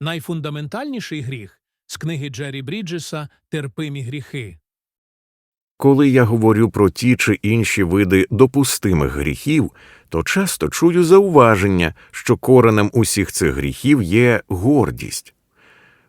Найфундаментальніший гріх з книги Джері Бріджеса Терпимі гріхи. Коли я говорю про ті чи інші види допустимих гріхів, то часто чую зауваження, що коренем усіх цих гріхів є гордість.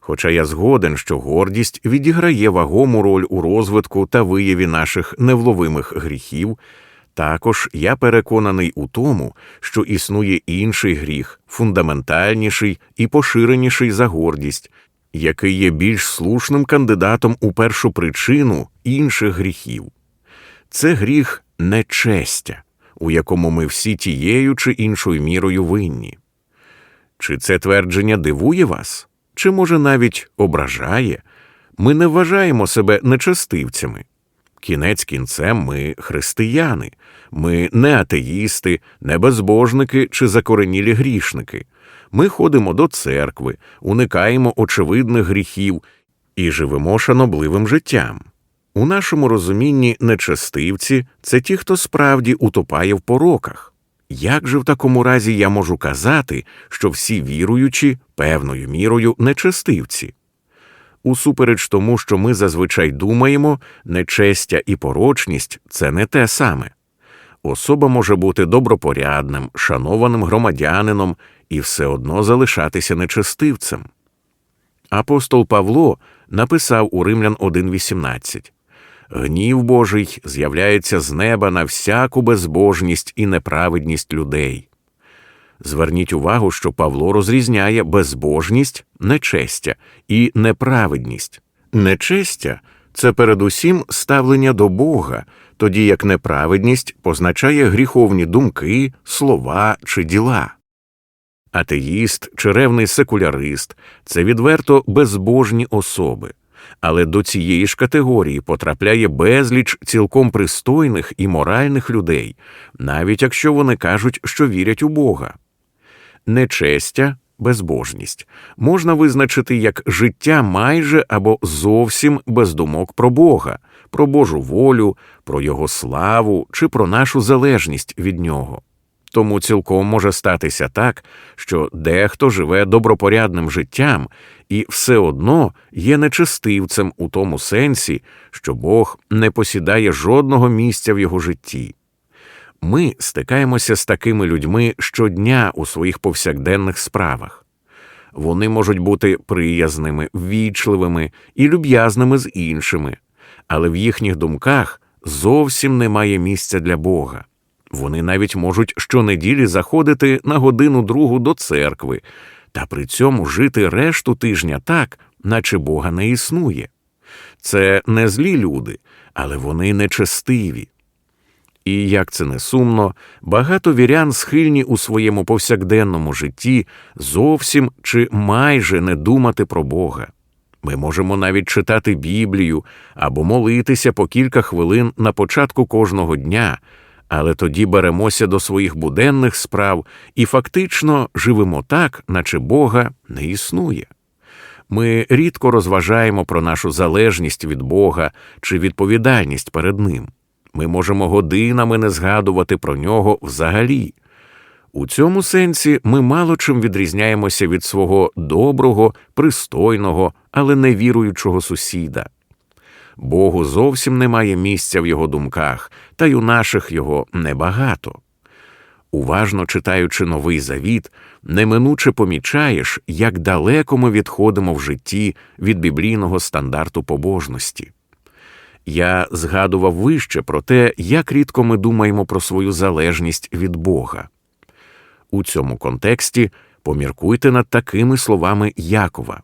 Хоча я згоден, що гордість відіграє вагому роль у розвитку та вияві наших невловимих гріхів, також я переконаний у тому, що існує інший гріх, фундаментальніший і поширеніший за гордість, який є більш слушним кандидатом у першу причину інших гріхів. Це гріх нечестя, у якому ми всі тією чи іншою мірою винні. Чи це твердження дивує вас, чи може навіть ображає? Ми не вважаємо себе нечестивцями. Кінець кінцем ми християни, ми не атеїсти, не безбожники чи закоренілі грішники. Ми ходимо до церкви, уникаємо очевидних гріхів і живемо шанобливим життям. У нашому розумінні нечестивці це ті, хто справді утопає в пороках. Як же в такому разі я можу казати, що всі віруючі певною мірою нечестивці? Усупереч тому, що ми зазвичай думаємо, нечестя і порочність це не те саме. Особа може бути добропорядним, шанованим громадянином і все одно залишатися нечестивцем. Апостол Павло написав у Римлян 1.18 Гнів Божий з'являється з неба на всяку безбожність і неправедність людей. Зверніть увагу, що Павло розрізняє безбожність, нечестя і неправедність. Нечестя це передусім ставлення до Бога, тоді як неправедність позначає гріховні думки, слова чи діла. Атеїст чи ревний секулярист це відверто безбожні особи, але до цієї ж категорії потрапляє безліч цілком пристойних і моральних людей, навіть якщо вони кажуть, що вірять у Бога. Нечестя, безбожність можна визначити як життя майже або зовсім без думок про Бога, про Божу волю, про Його славу чи про нашу залежність від Нього. Тому цілком може статися так, що дехто живе добропорядним життям і все одно є нечестивцем у тому сенсі, що Бог не посідає жодного місця в його житті. Ми стикаємося з такими людьми щодня у своїх повсякденних справах. Вони можуть бути приязними, ввічливими і люб'язними з іншими, але в їхніх думках зовсім немає місця для Бога. Вони навіть можуть щонеділі заходити на годину другу до церкви та при цьому жити решту тижня так, наче Бога не існує. Це не злі люди, але вони нечестиві. І як це не сумно, багато вірян схильні у своєму повсякденному житті зовсім чи майже не думати про Бога. Ми можемо навіть читати Біблію або молитися по кілька хвилин на початку кожного дня, але тоді беремося до своїх буденних справ і фактично живемо так, наче Бога не існує. Ми рідко розважаємо про нашу залежність від Бога чи відповідальність перед Ним. Ми можемо годинами не згадувати про нього взагалі. У цьому сенсі ми мало чим відрізняємося від свого доброго, пристойного, але невіруючого сусіда. Богу зовсім немає місця в його думках, та й у наших його небагато. Уважно читаючи новий завіт, неминуче помічаєш, як далеко ми відходимо в житті від біблійного стандарту побожності. Я згадував вище про те, як рідко ми думаємо про свою залежність від Бога. У цьому контексті поміркуйте над такими словами Якова.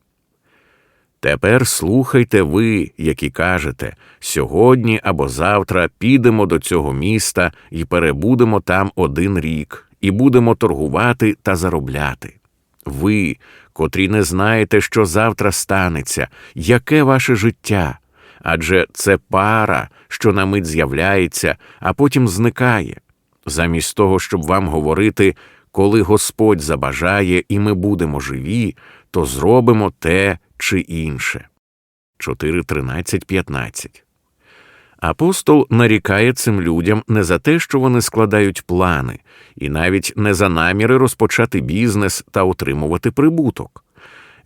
Тепер слухайте ви, які кажете, сьогодні або завтра підемо до цього міста і перебудемо там один рік, і будемо торгувати та заробляти. Ви, котрі не знаєте, що завтра станеться, яке ваше життя, адже це пара, що на мить з'являється, а потім зникає. Замість того, щоб вам говорити, коли Господь забажає і ми будемо живі, то зробимо те чи інше. 4.13.15 Апостол нарікає цим людям не за те, що вони складають плани, і навіть не за наміри розпочати бізнес та отримувати прибуток.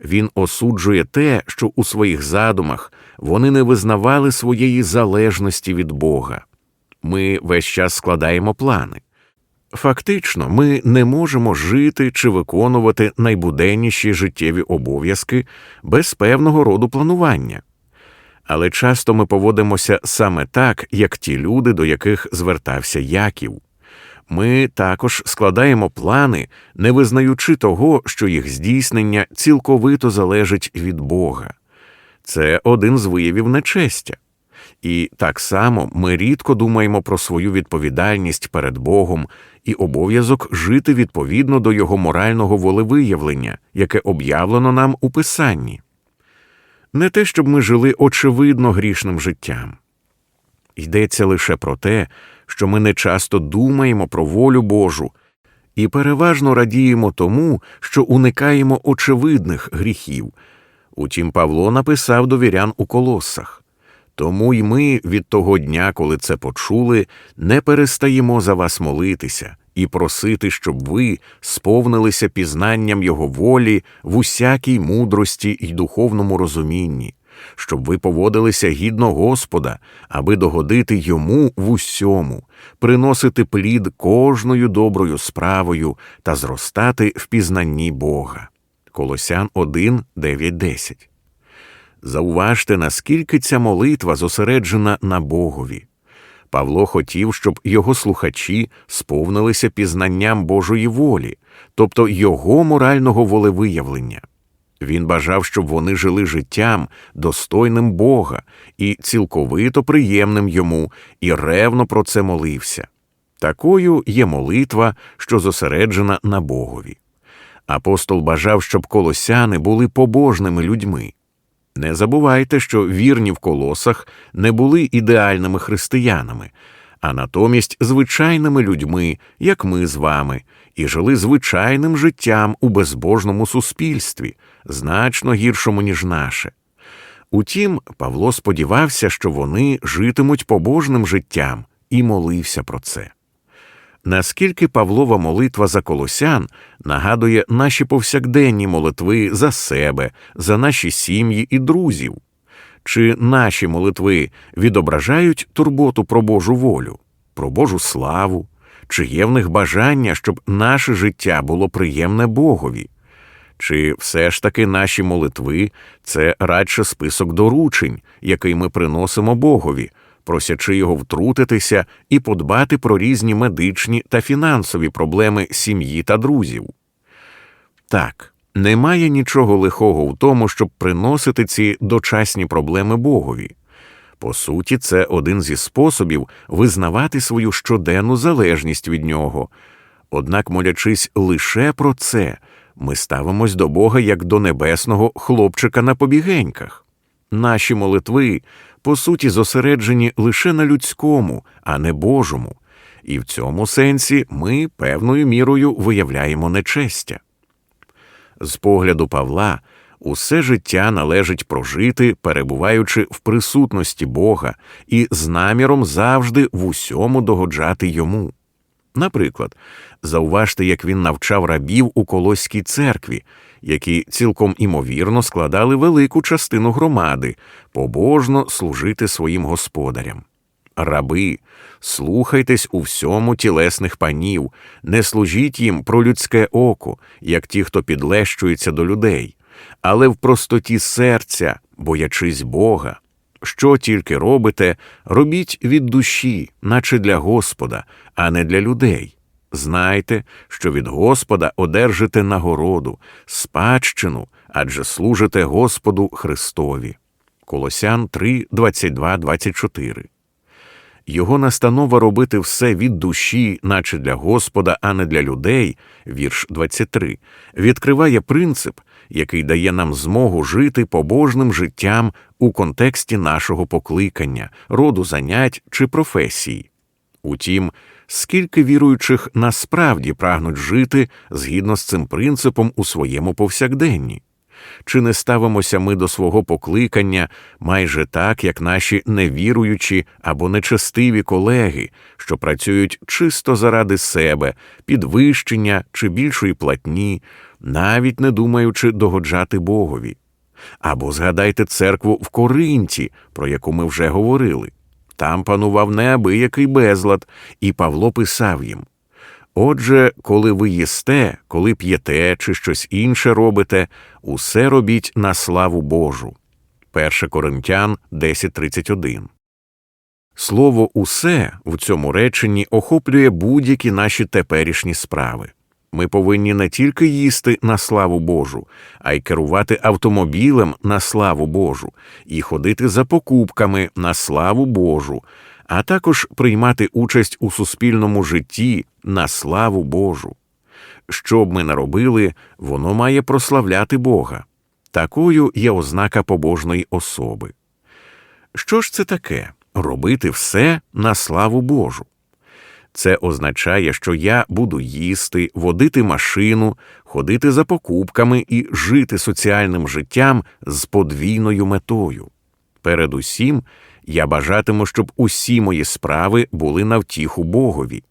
Він осуджує те, що у своїх задумах вони не визнавали своєї залежності від Бога. Ми весь час складаємо плани. Фактично, ми не можемо жити чи виконувати найбуденніші життєві обов'язки без певного роду планування. Але часто ми поводимося саме так, як ті люди, до яких звертався Яків. Ми також складаємо плани, не визнаючи того, що їх здійснення цілковито залежить від Бога. Це один з виявів нечестя. І так само ми рідко думаємо про свою відповідальність перед Богом і обов'язок жити відповідно до його морального волевиявлення, яке об'явлено нам у Писанні. Не те, щоб ми жили очевидно грішним життям. Йдеться лише про те, що ми не часто думаємо про волю Божу і переважно радіємо тому, що уникаємо очевидних гріхів. Утім, Павло написав до вірян у колосах. Тому й ми від того дня, коли це почули, не перестаємо за вас молитися і просити, щоб ви сповнилися пізнанням Його волі в усякій мудрості й духовному розумінні, щоб ви поводилися гідно Господа, аби догодити йому в усьому, приносити плід кожною доброю справою та зростати в пізнанні Бога. Колосян 1, 9, 10 Зауважте, наскільки ця молитва зосереджена на Богові. Павло хотів, щоб його слухачі сповнилися пізнанням Божої волі, тобто його морального волевиявлення. Він бажав, щоб вони жили життям, достойним Бога і цілковито приємним йому, і ревно про це молився. Такою є молитва, що зосереджена на Богові. Апостол бажав, щоб колосяни були побожними людьми. Не забувайте, що вірні в колосах не були ідеальними християнами, а натомість звичайними людьми, як ми з вами, і жили звичайним життям у безбожному суспільстві, значно гіршому, ніж наше. Утім, Павло сподівався, що вони житимуть побожним життям і молився про це. Наскільки Павлова молитва за колосян нагадує наші повсякденні молитви за себе, за наші сім'ї і друзів, чи наші молитви відображають турботу про Божу волю, про Божу славу, чи є в них бажання, щоб наше життя було приємне Богові? Чи все ж таки наші молитви це радше список доручень, який ми приносимо Богові, просячи його втрутитися і подбати про різні медичні та фінансові проблеми сім'ї та друзів? Так, немає нічого лихого в тому, щоб приносити ці дочасні проблеми Богові. По суті, це один зі способів визнавати свою щоденну залежність від нього. Однак, молячись лише про це, ми ставимось до Бога як до небесного хлопчика на побігеньках. Наші молитви, по суті, зосереджені лише на людському, а не Божому, і в цьому сенсі ми певною мірою виявляємо нечестя. З погляду Павла, усе життя належить прожити, перебуваючи в присутності Бога і з наміром завжди в усьому догоджати йому. Наприклад, зауважте, як він навчав рабів у Колоській церкві, які цілком імовірно складали велику частину громади, побожно служити своїм господарям. Раби, слухайтесь у всьому тілесних панів, не служіть їм про людське око, як ті, хто підлещується до людей, але в простоті серця, боячись Бога. Що тільки робите, робіть від душі, наче для Господа, а не для людей. Знайте, що від Господа одержите нагороду, спадщину, адже служите Господу Христові. Колосян 3, 22, 24 його настанова робити все від душі, наче для Господа, а не для людей, вірш 23, відкриває принцип, який дає нам змогу жити побожним життям у контексті нашого покликання, роду занять чи професії. Утім, скільки віруючих насправді прагнуть жити згідно з цим принципом у своєму повсякденні? Чи не ставимося ми до свого покликання майже так, як наші невіруючі або нечестиві колеги, що працюють чисто заради себе, підвищення чи більшої платні, навіть не думаючи догоджати Богові? Або згадайте церкву в Коринті, про яку ми вже говорили. Там панував неабиякий безлад, і Павло писав їм. Отже, коли ви їсте, коли п'єте чи щось інше робите, усе робіть на славу Божу. 1 Коринтян 10.31 Слово усе в цьому реченні охоплює будь-які наші теперішні справи. Ми повинні не тільки їсти на славу Божу, а й керувати автомобілем на славу Божу, і ходити за покупками на славу Божу, а також приймати участь у суспільному житті на славу Божу. Що б ми не робили, воно має прославляти Бога. Такою є ознака побожної особи. Що ж це таке робити все на славу Божу? Це означає, що я буду їсти, водити машину, ходити за покупками і жити соціальним життям з подвійною метою. Передусім, я бажатиму, щоб усі мої справи були на втіху Богові.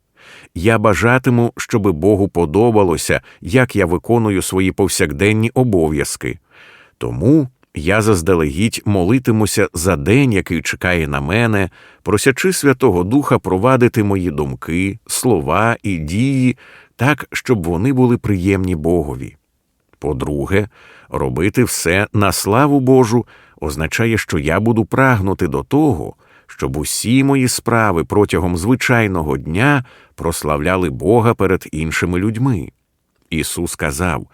Я бажатиму, щоби Богу подобалося, як я виконую свої повсякденні обов'язки. Тому я заздалегідь молитимуся за день, який чекає на мене, просячи Святого Духа провадити мої думки, слова і дії так, щоб вони були приємні Богові. По-друге, робити все на славу Божу означає, що я буду прагнути до того, щоб усі мої справи протягом звичайного дня прославляли Бога перед іншими людьми. Ісус сказав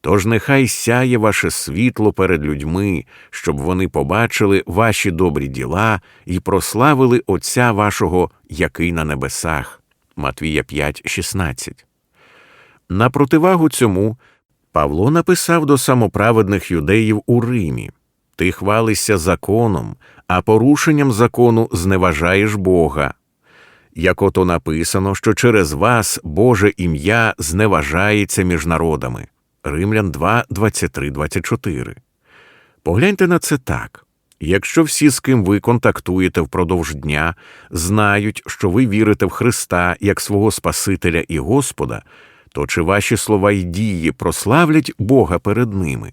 Тож нехай сяє ваше світло перед людьми, щоб вони побачили ваші добрі діла і прославили Отця вашого, який на небесах. Матвія 5,16. На противагу цьому Павло написав до самоправедних юдеїв у Римі Ти хвалишся законом, а порушенням закону зневажаєш Бога. Як ото написано, що через вас Боже ім'я зневажається між народами. Римлян 2, 23, 24. Погляньте на це так. Якщо всі, з ким ви контактуєте впродовж дня, знають, що ви вірите в Христа як свого Спасителя і Господа, то чи ваші слова й дії прославлять Бога перед ними?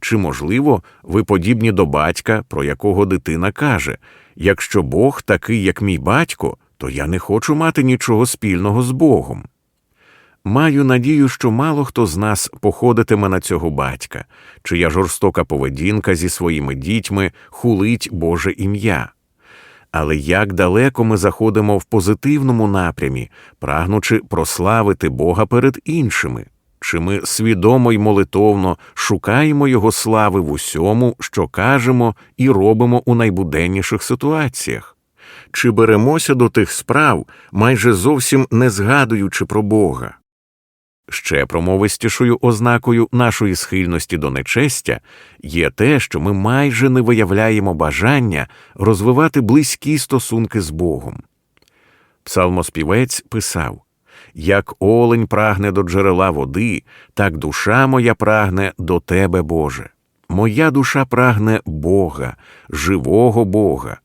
Чи, можливо, ви подібні до батька, про якого дитина каже якщо Бог такий, як мій батько, то я не хочу мати нічого спільного з Богом. Маю надію, що мало хто з нас походитиме на цього батька, чия жорстока поведінка зі своїми дітьми хулить Боже ім'я. Але як далеко ми заходимо в позитивному напрямі, прагнучи прославити Бога перед іншими, чи ми свідомо й молитовно шукаємо Його слави в усьому, що кажемо і робимо у найбуденніших ситуаціях? Чи беремося до тих справ, майже зовсім не згадуючи про Бога? Ще промовистішою ознакою нашої схильності до нечестя є те, що ми майже не виявляємо бажання розвивати близькі стосунки з Богом. Псалмоспівець писав Як олень прагне до джерела води, так душа моя прагне до тебе, Боже. Моя душа прагне Бога, живого Бога.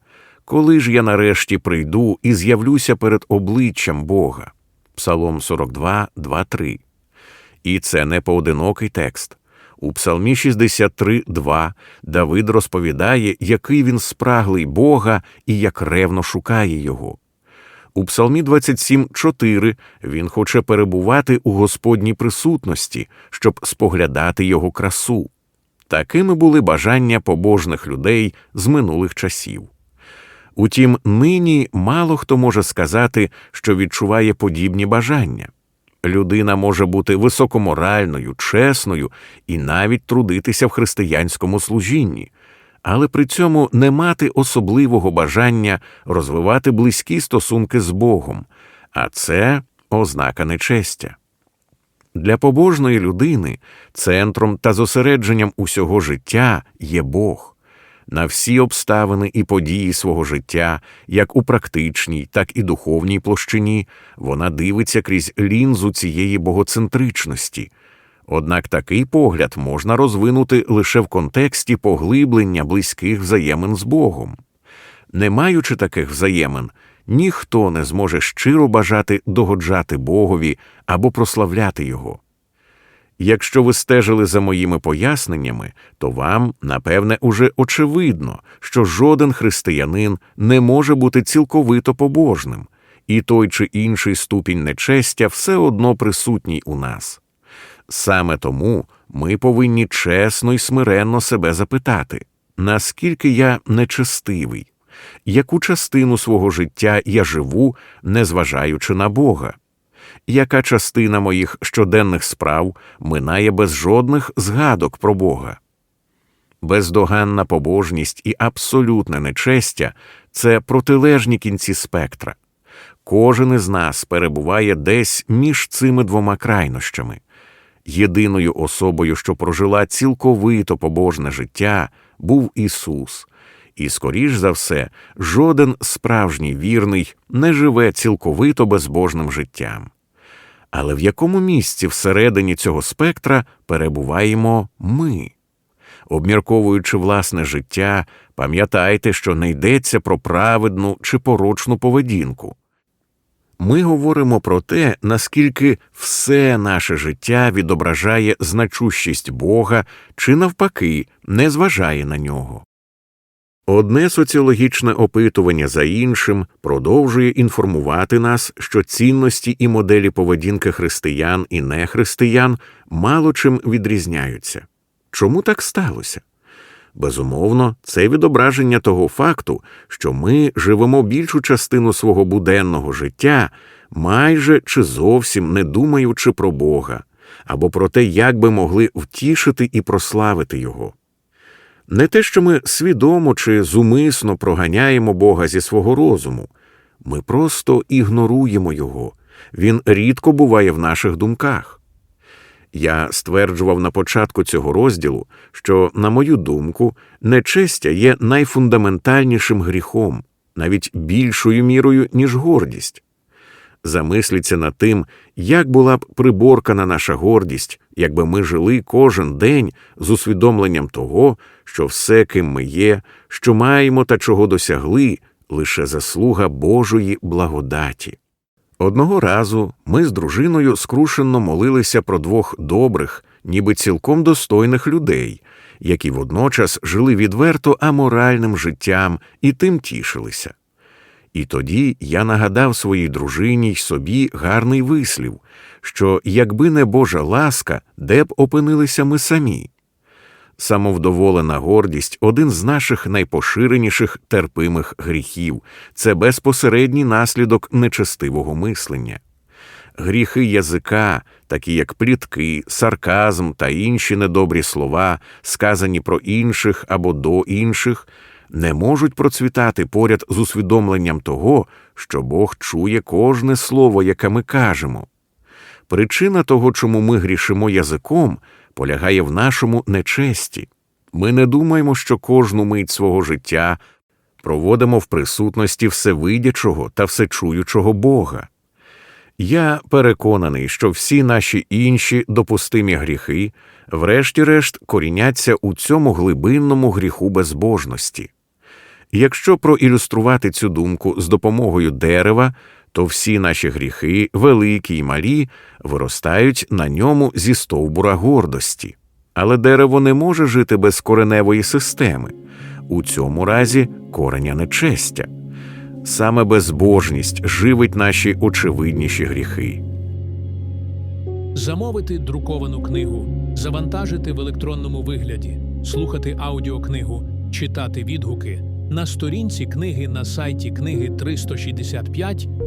Коли ж я нарешті прийду і з'явлюся перед обличчям Бога? Псалом 42, 2, 3 і це не поодинокий текст. У Псалмі 63.2 Давид розповідає, який він спраглий Бога і як ревно шукає його. У Псалмі 27.4 він хоче перебувати у Господній присутності, щоб споглядати його красу. Такими були бажання побожних людей з минулих часів. Утім, нині мало хто може сказати, що відчуває подібні бажання. Людина може бути високоморальною, чесною і навіть трудитися в християнському служінні, але при цьому не мати особливого бажання розвивати близькі стосунки з Богом, а це ознака нечестя. Для побожної людини центром та зосередженням усього життя є Бог на всі обставини і події свого життя, як у практичній, так і духовній площині, вона дивиться крізь лінзу цієї богоцентричності. Однак такий погляд можна розвинути лише в контексті поглиблення близьких взаємин з Богом. Не маючи таких взаємин, ніхто не зможе щиро бажати догоджати Богові або прославляти Його. Якщо ви стежили за моїми поясненнями, то вам, напевне, уже очевидно, що жоден християнин не може бути цілковито побожним, і той чи інший ступінь нечестя все одно присутній у нас. Саме тому ми повинні чесно й смиренно себе запитати, наскільки я нечестивий, яку частину свого життя я живу, незважаючи на Бога яка частина моїх щоденних справ минає без жодних згадок про Бога. Бездоганна побожність і абсолютне нечестя це протилежні кінці спектра. Кожен із нас перебуває десь між цими двома крайнощами. Єдиною особою, що прожила цілковито побожне життя, був Ісус, і, скоріш за все, жоден справжній вірний не живе цілковито безбожним життям. Але в якому місці всередині цього спектра перебуваємо ми? Обмірковуючи власне життя, пам'ятайте, що не йдеться про праведну чи порочну поведінку. Ми говоримо про те, наскільки все наше життя відображає значущість Бога чи, навпаки, не зважає на нього. Одне соціологічне опитування за іншим продовжує інформувати нас, що цінності і моделі поведінки християн і нехристиян мало чим відрізняються. Чому так сталося? Безумовно, це відображення того факту, що ми живемо більшу частину свого буденного життя, майже чи зовсім не думаючи про Бога, або про те, як би могли втішити і прославити Його. Не те, що ми свідомо чи зумисно проганяємо Бога зі свого розуму, ми просто ігноруємо Його, Він рідко буває в наших думках. Я стверджував на початку цього розділу, що, на мою думку, нечестя є найфундаментальнішим гріхом, навіть більшою мірою, ніж гордість. Замисліться над тим, як була б приборкана наша гордість, якби ми жили кожен день з усвідомленням того, що все, ким ми є, що маємо та чого досягли, лише заслуга Божої благодаті. Одного разу ми з дружиною скрушенно молилися про двох добрих, ніби цілком достойних людей, які водночас жили відверто аморальним життям і тим тішилися. І тоді я нагадав своїй дружині й собі гарний вислів, що якби не Божа ласка, де б опинилися ми самі. Самовдоволена гордість один з наших найпоширеніших терпимих гріхів, це безпосередній наслідок нечестивого мислення. Гріхи язика, такі як плітки, сарказм та інші недобрі слова, сказані про інших або до інших, не можуть процвітати поряд з усвідомленням того, що Бог чує кожне слово, яке ми кажемо. Причина того, чому ми грішимо язиком, полягає в нашому нечесті. Ми не думаємо, що кожну мить свого життя проводимо в присутності всевидячого та всечуючого Бога. Я переконаний, що всі наші інші допустимі гріхи, врешті-решт, коріняться у цьому глибинному гріху безбожності. Якщо проілюструвати цю думку з допомогою дерева, то всі наші гріхи, великі й малі, виростають на ньому зі стовбура гордості. Але дерево не може жити без кореневої системи, у цьому разі кореня нечестя. Саме безбожність живить наші очевидніші гріхи. Замовити друковану книгу, завантажити в електронному вигляді, слухати аудіокнигу, читати відгуки на сторінці книги на сайті книги 365.org.